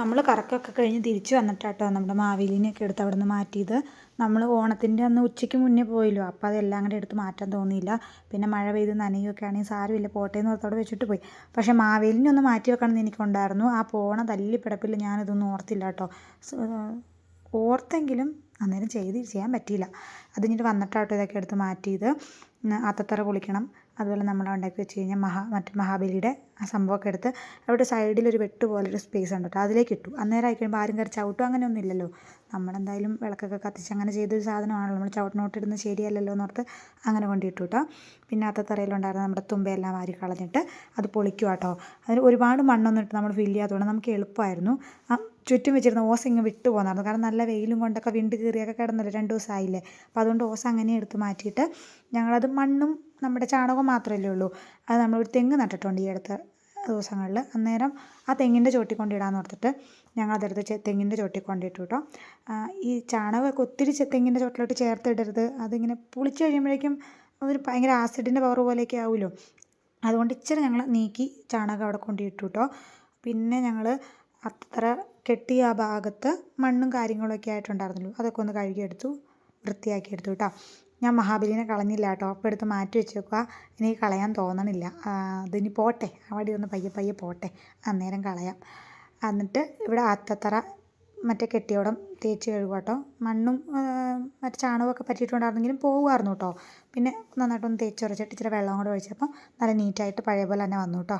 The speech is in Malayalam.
നമ്മൾ കറക്കൊക്കെ കഴിഞ്ഞ് തിരിച്ച് വന്നിട്ടാട്ടോ നമ്മുടെ മാവേലിനെയൊക്കെ എടുത്ത് അവിടെ നിന്ന് മാറ്റിയത്. നമ്മൾ ഓണത്തിന്റെ അന്ന് ഉച്ചയ്ക്ക് മുന്നേ പോയല്ലോ അപ്പോൾ അതെല്ലാം കൂടെ എടുത്ത് മാറ്റാൻ തോന്നിയില്ല. പിന്നെ മഴ പെയ്ത് നനയുകയൊക്കെ ആണെങ്കിൽ സാരമില്ല പോട്ടെ എന്ന് ഓർത്ത് വെച്ചിട്ട് പോയി. പക്ഷേ മാവേലിനെ ഒന്ന് മാറ്റി വെക്കണമെന്ന് എനിക്കുണ്ടായിരുന്നു. ആ പോണ തല്ലിപ്പിടപ്പിൽ ഞാനിതൊന്നും ഓർത്തില്ല കേട്ടോ. ഓർത്തെങ്കിലും അന്നേരം ചെയ്ത് ചെയ്യാൻ പറ്റിയില്ല. അത് കഴിഞ്ഞിട്ട് വന്നിട്ടാട്ടോ ഇതൊക്കെ എടുത്ത് മാറ്റിയത്. അത്തത്തറ പൊളിക്കണം. അതുപോലെ നമ്മൾ ഉണ്ടാക്കി വെച്ച് കഴിഞ്ഞാൽ മഹാ മറ്റേ മഹാബലിയുടെ ആ സംഭവമൊക്കെ എടുത്ത് അവിടെ സൈഡിൽ ഒരു വെട്ട് പോലെ ഒരു സ്പേസ് ഉണ്ട് കേട്ടോ. അതിലേക്ക് ഇട്ടു. അന്നേരം ആയി കഴിയുമ്പോൾ ആരും കയറി ചവിട്ടും അങ്ങനെയൊന്നും ഇല്ലല്ലോ. നമ്മളെന്തായാലും വിളക്കൊക്കെ കത്തിച്ച് അങ്ങനെ ചെയ്തൊരു സാധനമാണല്ലോ. നമ്മൾ ചവിട്ടിനോട്ടിടുന്ന ശരിയല്ലല്ലോ എന്നോർത്ത് അങ്ങനെ കൊണ്ടിട്ടു കേട്ടോ. പിന്നെ അത്തത്തറയിലുണ്ടായിരുന്ന നമ്മുടെ തുമ്പയെല്ലാം വാരി കളഞ്ഞിട്ട് അത് പൊളിക്കുക കേട്ടോ. അതിന് ഒരുപാട് മണ്ണൊന്നും ഇട്ട് നമ്മൾ ഫില്ല് ചെയ്യാത്തതുകൊണ്ട് നമുക്ക് എളുപ്പമായിരുന്നു. ചുറ്റും വെച്ചിരുന്ന ഓസ ഇങ്ങ് വിട്ടു പോകുന്നതായിരുന്നു കാരണം നല്ല വെയിലും കൊണ്ടൊക്കെ വിണ്ട് കീറിയൊക്കെ കിടന്നല്ലോ രണ്ട് ദിവസമായില്ലേ അപ്പോൾ അതുകൊണ്ട് ഓസ അങ്ങനെ എടുത്ത് മാറ്റിയിട്ട് ഞങ്ങളത് മണ്ണും നമ്മുടെ ചാണകവും മാത്രമല്ലേ ഉള്ളൂ. അത് നമ്മളൊരു തെങ്ങ് നട്ടിട്ടുണ്ട് ഈ അടുത്ത ദിവസങ്ങളിൽ. അന്നേരം ആ തെങ്ങിന്റെ ചോട്ടി കൊണ്ടിടാന്ന് ഓർത്തിട്ട് ഞങ്ങൾ അതെടുത്ത് തെങ്ങിന്റെ ചോട്ടി കൊണ്ടിട്ടു കേട്ടോ ഈ ചാണകമൊക്കെ ഒത്തിരി തെങ്ങിന്റെ ചോട്ടിലോട്ട് ചേർത്തിടരുത്. അതിങ്ങനെ പുളിച്ച് കഴിയുമ്പോഴേക്കും അതൊരു ഭയങ്കര ആസിഡിന്റെ പവർ പോലെയൊക്കെ ആവുമല്ലോ. അതുകൊണ്ട് ഇച്ചിരി ഞങ്ങൾ നീക്കി ചാണകം അവിടെ കൊണ്ടിട്ടു കേട്ടോ പിന്നെ ഞങ്ങൾ അത്ര കെട്ടിയ ആ ഭാഗത്ത് മണ്ണും കാര്യങ്ങളൊക്കെ ആയിട്ടുണ്ടായിരുന്നല്ലോ അതൊക്കെ ഒന്ന് കഴുകിയെടുത്തു വൃത്തിയാക്കിയെടുത്തു കേട്ടോ ഞാൻ മഹാബലിനെ കളഞ്ഞില്ല കേട്ടോ അപ്പോൾ എടുത്ത് മാറ്റി വെച്ചേക്കുക ഇനി കളയാൻ തോന്നണില്ല. അതിനി പോട്ടെ. അവിടെ ഒന്ന് പയ്യെ പയ്യെ പോട്ടെ. അന്നേരം കളയാം. എന്നിട്ട് ഇവിടെ അത്തത്തറ മറ്റേ കെട്ടിയോടം തേച്ച് കഴുകുക കേട്ടോ മണ്ണും മറ്റേ ചാണകമൊക്കെ പറ്റിയിട്ടുണ്ടായിരുന്നെങ്കിലും പോകുമായിരുന്നു കേട്ടോ പിന്നെ നന്നായിട്ടൊന്ന് തേച്ച് ഉരച്ചിട്ട് ഇച്ചിരി വെള്ളം കൂടെ ഒഴിച്ചപ്പം നല്ല നീറ്റായിട്ട് പഴയ പോലെ തന്നെ വന്നു കേട്ടോ